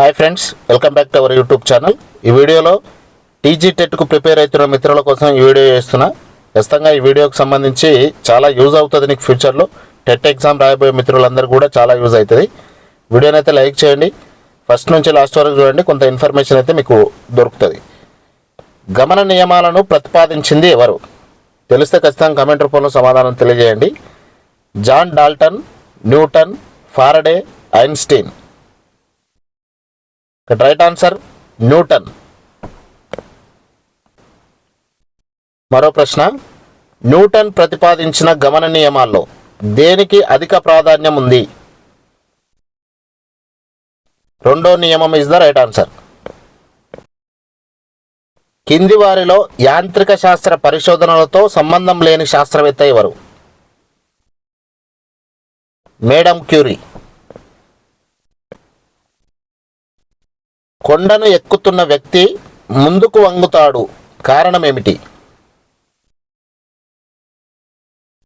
Hi friends welcome back to our YouTube channel ఈ వీడియోలో TG టెట్కు prepare అవుతున్న మిత్రుల కోసం ఈ వీడియో చేస్తున్నా. ఖచ్చితంగా ఈ వీడియోకి సంబంధించి చాలా యూజ్ అవుతుంది నీకు ఫ్యూచర్లో టెట్ ఎగ్జామ్ రాయబోయే మిత్రులందరూ కూడా చాలా యూజ్ అవుతుంది. వీడియోని అయితే లైక్ చేయండి. ఫస్ట్ నుంచి లాస్ట్ వరకు చూడండి కొంత ఇన్ఫర్మేషన్ అయితే మీకు దొరుకుతుంది. గమన నియమాలను ప్రతిపాదించింది ఎవరు? తెలిస్తే ఖచ్చితంగా కమెంట్ రూపంలో సమాధానం తెలియజేయండి. John Dalton Newton Faraday Einstein. ఇక్కడ రైట్ ఆన్సర్ న్యూటన్ మరో ప్రశ్న న్యూటన్ ప్రతిపాదించిన గమన నియమాల్లో దేనికి అధిక ప్రాధాన్యం ఉంది? రెండో నియమం ఇస్ ద రైట్ ఆన్సర్ కింది వారిలో యాంత్రిక శాస్త్ర పరిశోధనలతో సంబంధం లేని శాస్త్రవేత్త ఎవరు? Madam Curie. కొండను ఎక్కుతున్న వ్యక్తి ముందుకు వంగుతాడు. కారణం ఏమిటి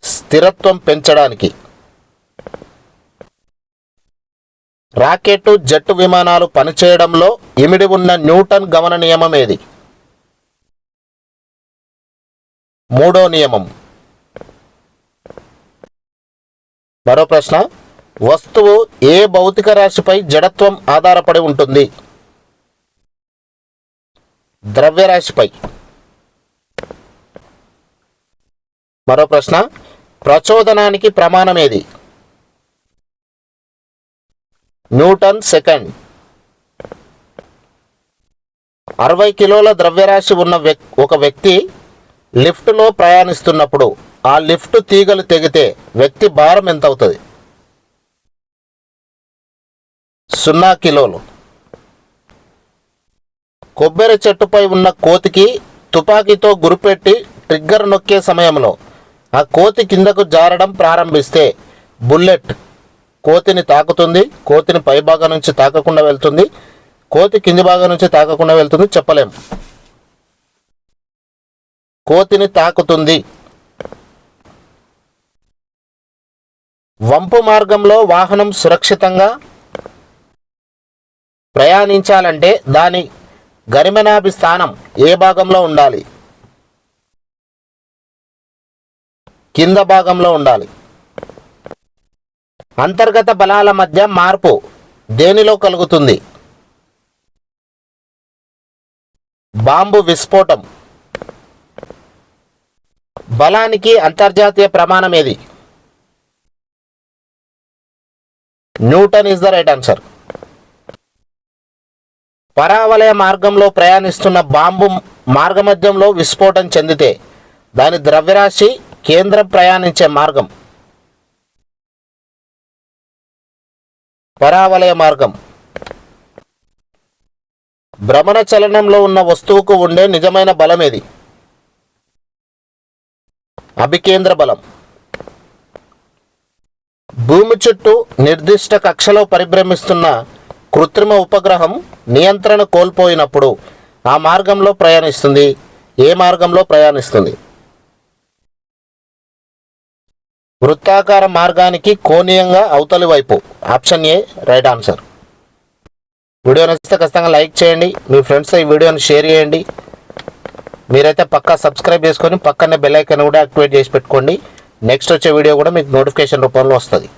స్థిరత్వం పెంచడానికి. రాకెట్ జెట్ విమానాలు పనిచేయడంలో ఇమిడి ఉన్న న్యూటన్ గమన నియమం ఏది మూడో నియమం. మరో ప్రశ్న వస్తువు ఏ భౌతిక రాశిపై జడత్వం ఆధారపడి ఉంటుంది? ద్రవ్యరాశిపై. మరో ప్రశ్న ప్రచోదనానికి ప్రమాణం ఏది? Newton second. అరవై కిలోల ద్రవ్యరాశి ఉన్న వ్యక్ ఒక వ్యక్తి లిఫ్ట్లో ప్రయాణిస్తున్నప్పుడు ఆ లిఫ్ట్ తీగలు తెగితే వ్యక్తి భారం ఎంత అవుతుంది సున్నా కిలోలు. కొబ్బరి చెట్టుపై ఉన్న కోతికి తుపాకీతో గురిపెట్టి ట్రిగ్గర్ నొక్కే సమయంలో ఆ కోతి కిందకు జారడం ప్రారంభిస్తే బుల్లెట్ కోతిని తాకుతుంది. కోతిని పై భాగం నుంచి తాకకుండా వెళ్తుంది. కోతి కింది భాగం నుంచి తాకకుండా వెళ్తుంది. చెప్పలేం. కోతిని తాకుతుంది. వంపు మార్గంలో వాహనం సురక్షితంగా ప్రయాణించాలంటే దాని గరిమనాభి స్థానం ఏ భాగంలో ఉండాలి? కింద భాగంలో ఉండాలి. అంతర్గత బలాల మధ్య మార్పు దేనిలో కలుగుతుంది? బాంబు విస్ఫోటం. బలానికి అంతర్జాతీయ ప్రమాణం ఏది? Newton is the right answer. పరావలయ మార్గంలో ప్రయాణిస్తున్న బాంబు మార్గమధ్యంలో విస్ఫోటం చెందితే దాని ద్రవ్యరాశి కేంద్రం ప్రయాణించే మార్గం. పరావలయ మార్గం. భ్రమణ చలనంలో ఉన్న వస్తువుకు ఉండే నిజమైన బలం ఏది? అభికేంద్ర బలం. భూమి చుట్టూ నిర్దిష్ట కక్షలో పరిభ్రమిస్తున్న కృత్రిమ ఉపగ్రహం నియంత్రణ కోల్పోయినప్పుడు ఆ మార్గంలో ప్రయాణిస్తుంది. ఏ మార్గంలో ప్రయాణిస్తుంది? వృత్తాకార మార్గానికి కోణీయంగా అవతలి వైపు. Option A right answer. Video నచ్చితే ఖచ్చితంగా లైక్ చేయండి. మీ ఫ్రెండ్స్ ఈ వీడియోని షేర్ చేయండి. మీరైతే పక్కా సబ్స్క్రైబ్ చేసుకొని పక్కనే బెల్ ఐకాన్ కూడా యాక్టివేట్ చేసి పెట్టుకోండి. నెక్స్ట్ వచ్చే వీడియో కూడా మీకు నోటిఫికేషన్ రూపంలో వస్తుంది.